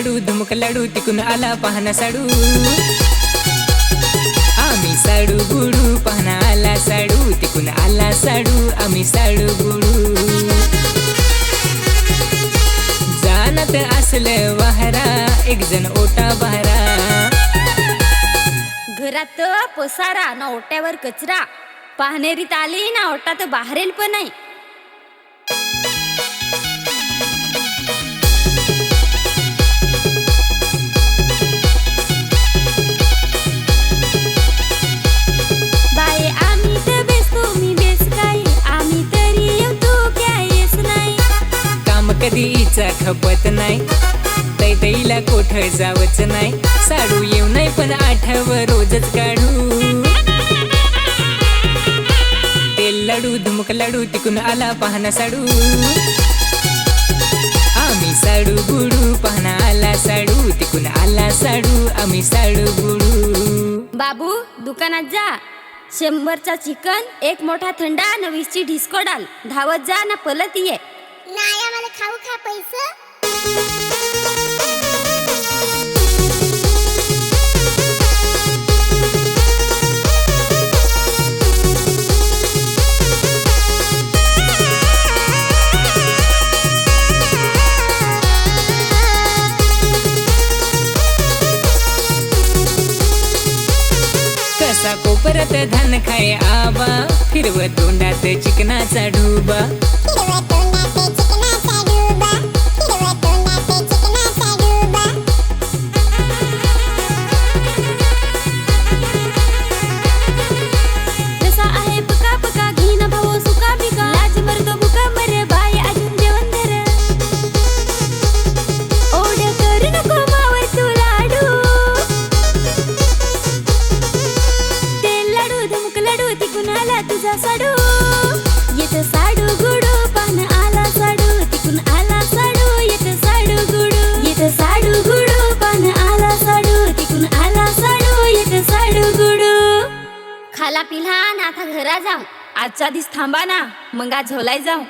लाडू धुमक लाडू तिकून आला पाहना साडू. आम्ही साडू गुडू पाहना आला साडू तिकून आला साडू आम्ही साडू गुडू. जाणत असलं वाहरा एक जण ओटा बहारा. घरात पसारा ना ओट्यावर कचरा. पाहणेरीत आली ना ओटात बाहेरेल पण नाही. इचा खपत नाही. तैतईला कोठ जावच नाही. साडू येऊ नाही पण आठव रोजच काढू. तेल लाडू धुमक लाडू तिकून आला पाहना साडू. आम्ही साडू गुडू पाहना आला साडू तिकून आला साडू आम्ही साडू गुडू बाबू दुकानात जा. शंभरचा चिकन एक मोठा थंडा न वीसची ढिस्को डाल. धावत जा ना पलत ये. खाऊ खा पैसे. कसा कोपरत धान खाय आबा फिरव तोंडात चिकनाचा डूबा. आजचा दिस थांबा ना. मग आज झोलाय जाऊ.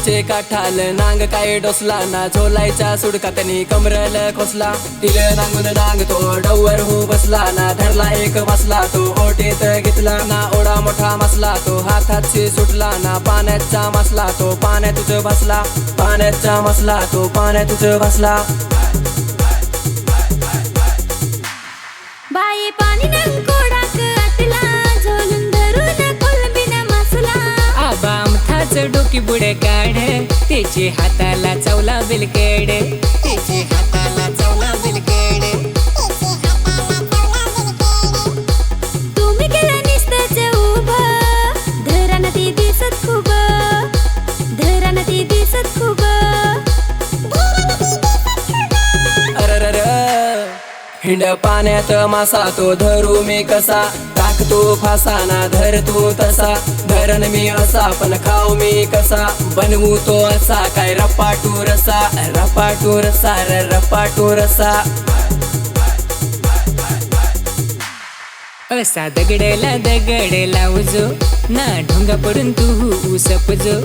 ओलाचे काठाल नांग काय डोसला ना झोलायचा सुडका त्यांनी कमरल खोसला. तिल नांगून नांग तो डवर हो बसला ना धरला एक बसला तो ओटीत घेतला ना ओढा मोठा मसला तो हातात सुटला ना पाण्याचा मसला तो पाण्यात बसला. पाण्याचा मसला तो पाण्यात बसला. बुड काढ त्याचे हाताला चवला बिलकेड. हिंड पाण्यात मासा तो धरू मी कसा? टाकतो फासा ना धर तू तसा. धरण मी असा पण खाऊ मी कसा? बनवू तो असा काय रपाटू रसा? रपाटू रसा र रपाटू रसा. असा दगडेला दगड लावजो ना ढोंगा पडून तू उसपजो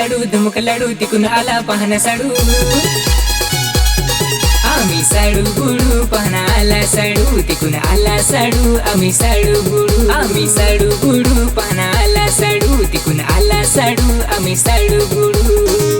लाडू धमक लाडू तिकून आला पाहना साडू आम्ही साडू गुडू पाहना आला साडू तिकून आला साडू आम्ही साडू गुडू आम्ही साडू गुडू पाहना आला साडू तिकून आला साडू आम्ही साडू गुडू